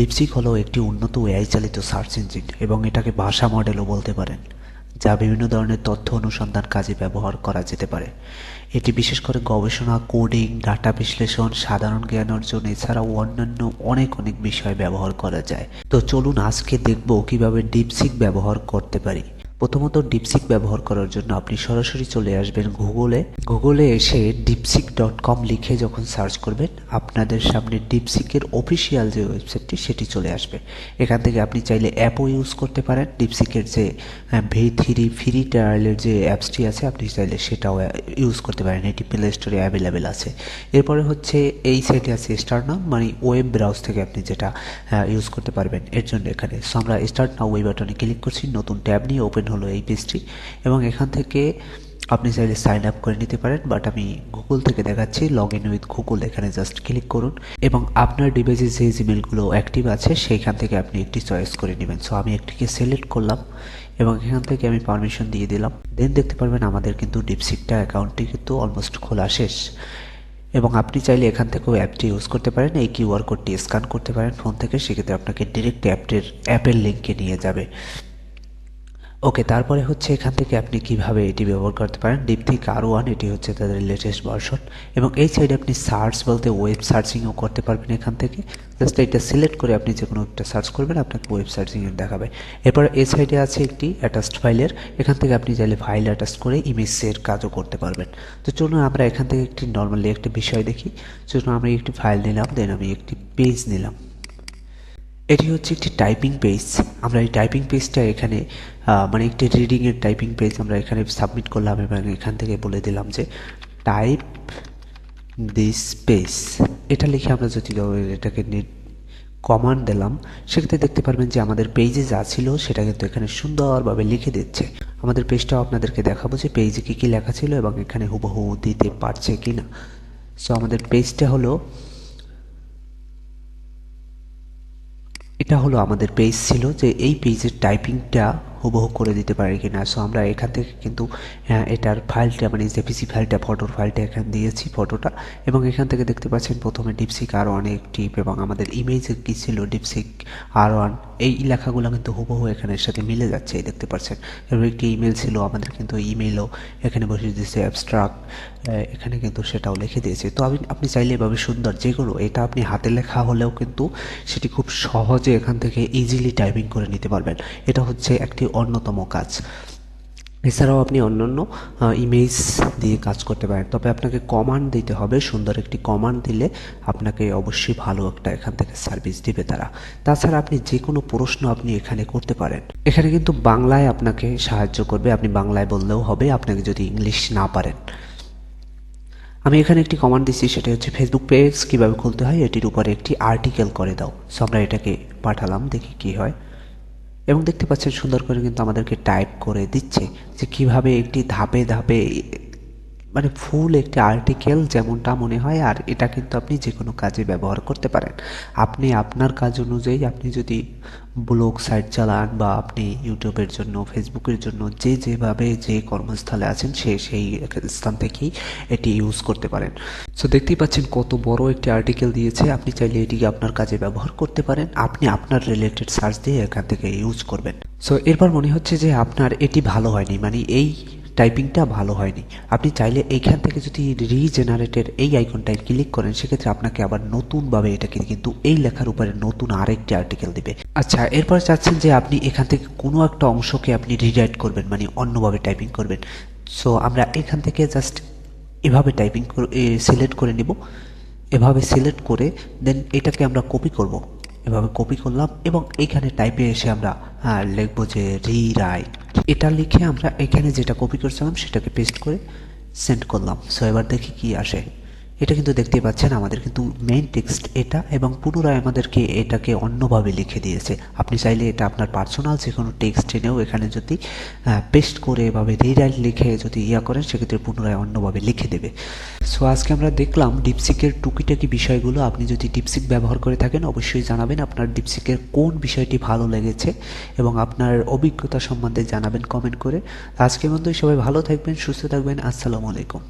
DeepSeek হলো একটি উন্নত এআই চালিত সার্চ ইঞ্জিন এবং এটাকে ভাষা মডেলও বলতে পারেন, যা বিভিন্ন ধরনের তথ্য অনুসন্ধান কাজে ব্যবহার করা যেতে পারে। এটি বিশেষ করে গবেষণা কোডিং ডাটা বিশ্লেষণ, সাধারণ জ্ঞান অর্জন, এছাড়াও অন্যান্য অনেক অনেক বিষয় ব্যবহার করা যায়। তো চলুন আজকে দেখব কীভাবে ডিপসিক ব্যবহার করতে পারি। প্রথমত ডিপসিক ব্যবহার করার জন্য আপনি সরাসরি চলে আসবেন গুগলে। গুগলে এসে ডিপসিক ডট কম লিখে যখন সার্চ করবেন, আপনাদের সামনে ডিপসিকের অফিসিয়াল যে ওয়েবসাইটটি সেটি চলে আসবে। এখান থেকে আপনি চাইলে অ্যাপও ইউজ করতে পারেন। ডিপসিকের যে ভি থ্রি, ফ্রি ট্রায়ালের যে অ্যাপসটি আছে, আপনি চাইলে সেটাও ইউজ করতে পারেন। এটি প্লে স্টোরে অ্যাভেলেবেল আছে। এরপরে হচ্ছে এই সাইটে আছে স্টার্ট নাম মানে ওয়েব ব্রাউজ থেকে আপনি যেটা ইউজ করতে পারবেন। এর জন্য এখানে, সো আমরা স্টার্ট নাও ওই বাটনে ক্লিক করছি। নতুন ট্যাব নিয়ে ওপেন হলো এই পেজটি এবং এখান থেকে আপনি চাইলে সাইন আপ করে নিতে পারেন বাট আমি গুগল থেকে দেখাচ্ছি লগ ইন উইথ গুগল এখানে জাস্ট ক্লিক করুন এবং আপনার ডিভাইসে যে জিমেলগুলো অ্যাক্টিভ আছে, সেইখান থেকে আপনি একটি চয়েস করে নেবেন। সো আমি একটিকে সিলেক্ট করলাম এবং এখান থেকে আমি পারমিশন দিয়ে দিলাম। দেন দেখতে পারবেন আমাদের কিন্তু ডিপসিকটা অ্যাকাউন্টটি কিন্তু অলমোস্ট খোলা শেষ এবং আপনি চাইলে এখান থেকেও অ্যাপটি ইউজ করতে পারেন। এই কিউআর কোডটি স্ক্যান করতে পারেন ফোন থেকে, সেক্ষেত্রে আপনাকে ডিরেক্ট অ্যাপটির অ্যাপের লিঙ্কে নিয়ে যাবে। ওকে তারপরে হচ্ছে এখান থেকে আপনি কীভাবে এটি ব্যবহার করতে পারেন? ডিপথিক আর ওয়ান এটি হচ্ছে তাদের লেটেস্ট ভার্সন এবং এই সাইডে আপনি সার্চ বলতে ওয়েব সার্চিংও করতে পারবেন এখান থেকে। জাস্ট এটা সিলেক্ট করে আপনি যে কোনো একটা সার্চ করবেন, আপনাকে ওয়েব সার্চিংয়ের দেখাবে। এরপর এই সাইডে আছে একটি অ্যাটাচড ফাইলের এখান থেকে আপনি চাইলে ফাইল অ্যাটাচ করে ইমেজের কাজও করতে পারবেন। তো চলুন আমরা এখান থেকে একটি নর্মালি একটা বিষয় দেখি। চলুন আমরা একটি ফাইল নিলাম দেন আমি একটি পেজ নিলাম। এটি হচ্ছে একটি টাইপিং পেজ আমরা এই টাইপিং পেজটা এখানে মানে একটি রিডিংয়ের টাইপিং পেজ আমরা এখানে সাবমিট করলাম এবং এখান থেকে বলে দিলাম যে টাইপ দিস পেজ এটা লিখে আমরা যদি এটাকে নেট কমান্ড দিলাম সেক্ষেত্রে দেখতে পারবেন যে আমাদের পেজে যা ছিল সেটা কিন্তু এখানে সুন্দরভাবে লিখে দিচ্ছে। আমাদের পেজটাও আপনাদেরকে দেখাবো যে পেজে কী কী লেখা ছিল এবং এখানে হুবহু দিতে পারছে কি না সো আমাদের পেজটা হলো এটা হলো আমাদের পেজ ছিল যে এই পেজের টাইপিংটা হুবহু করে দিতে পারি কি না সো আমরা এখান থেকে কিন্তু এটার ফাইলটা মানে জেপিসি ফাইলটা ফটোর ফাইলটা এখানে দিয়েছি ফটোটা এবং এখান থেকে দেখতে পাচ্ছেন প্রথমে ডিপসিক আর ওয়ান টিপ এবং আমাদের ইমেজে কী ছিল ডিপসিক আর ওয়ান এই লেখাগুলো কিন্তু হুবহু এখানের সাথে মিলে যাচ্ছে, এই দেখতে পাচ্ছেন। এবং একটি ইমেল ছিল, আমাদের কিন্তু ইমেলও এখানে বসে দিয়েছে অ্যাবস্ট্রাক্ট এখানে কিন্তু সেটাও লিখে দিয়েছে। তো আমি, আপনি চাইলে এভাবে সুন্দর যে কোনো এটা আপনি হাতে লেখা হলেও কিন্তু সেটি খুব সহজে এখান থেকে ইজিলি টাইপিং করে নিতে পারবেন। এটা হচ্ছে একটি অন্যতম কাজ। এছাড়াও আপনি অন্যান্য ইমেজ দিয়ে কাজ করতে পারেন। তবে আপনাকে কমান্ড দিতে হবে। সুন্দর একটি কমান্ড দিলে আপনাকে অবশ্যই ভালো একটা এখান থেকে সার্ভিস দিবে তারা। তাছাড়া আপনি যে কোনো প্রশ্ন আপনি এখানে করতে পারেন। এখানে কিন্তু বাংলায় আপনাকে সাহায্য করবে। আপনি বাংলায় বললেও হবে, আপনাকে যদি ইংলিশ না পারেন। আমি এখানে একটি কমান্ড দিচ্ছি, সেটা হচ্ছে ফেসবুক পেজ কীভাবে খুলতে হয়, এটির উপরে একটি আর্টিকেল করে দাও। সো আমরা এটাকে পাঠালাম, দেখি কি হয়। এবং দেখতে পাচ্ছেন সুন্দর করে কিন্তু আমাদেরকে টাইপ করে দিচ্ছে যে কীভাবে একটি ধাপে ধাপে মানে ফুল একটি আর্টিকেল যেমনটা মনে হয়, আর এটা কিন্তু আপনি যে কোনো কাজে ব্যবহার করতে পারেন। আপনি আপনার কাজ অনুযায়ী আপনি যদি ব্লগ সাইট চালান বা আপনি ইউটিউবের জন্য, ফেসবুকের জন্য যে যেভাবে যে কর্মস্থলে আছেন, সে সেই স্থান থেকেই এটি ইউজ করতে পারেন। সো দেখতেই পাচ্ছেন কত বড় একটি আর্টিকেল দিয়েছে। আপনি চাইলে এটিকে আপনার কাজে ব্যবহার করতে পারেন। আপনি আপনার রিলেটেড সার্চ দিয়ে এখান থেকে ইউজ করবেন। সো এরপর মনে হচ্ছে যে আপনার এটি ভালো হয়নি। মানে এই টাইপিংটা ভালো হয়নি। আপনি চাইলে এইখান থেকে যদি রিজেনারেটেড এই আইকনটায় ক্লিক করেন, সেক্ষেত্রে আপনাকে আবার নতুনভাবে এটাকে কিন্তু এই লেখার উপরে নতুন আরেকটি আর্টিকেল দিবে। আচ্ছা এরপর চাচ্ছেন যে আপনি এখান থেকে কোনো একটা অংশকে আপনি রিরাইট করবেন মানে অন্যভাবে টাইপিং করবেন। সো আমরা এখান থেকে জাস্ট এভাবে টাইপিং সিলেক্ট করে নিব। এভাবে সিলেক্ট করে দেন এটাকে আমরা কপি করব। এভাবে কপি করলাম এবং এইখানে টাইপে এসে আমরা লিখব যে রিরাইট এটা লিখে আমরা এখানে যেটা কপি করছিলাম, সেটাকে পেস্ট করে সেন্ড করলাম। সো এবার দেখি কি আসে। এটা কিন্তু দেখতে পাচ্ছেন, আমাদের কিন্তু মেইন টেক্সট এটা এবং পুনরায় আমাদেরকে এটাকে অন্যভাবে লিখে দিয়েছে। আপনি চাইলে এটা আপনার পার্সোনাল যে কোনো টেক্সট এনেও এখানে যদি পেস্ট করে এভাবে রিরাইট লিখে যদি ইয়া করেন, সেক্ষেত্রে পুনরায় অন্যভাবে লিখে দেবে। সো আজকে আমরা দেখলাম ডিপসিকের টুকিটাকি বিষয়গুলো। আপনি যদি ডিপসিক ব্যবহার করে থাকেন, অবশ্যই জানাবেন আপনার ডিপসিকের কোন বিষয়টি ভালো লেগেছে এবং আপনার অভিজ্ঞতা সম্বন্ধে জানাবেন কমেন্ট করে। আজকের মধ্যে সবাই ভালো থাকবেন, সুস্থ থাকবেন। আসসালামু আলাইকুম।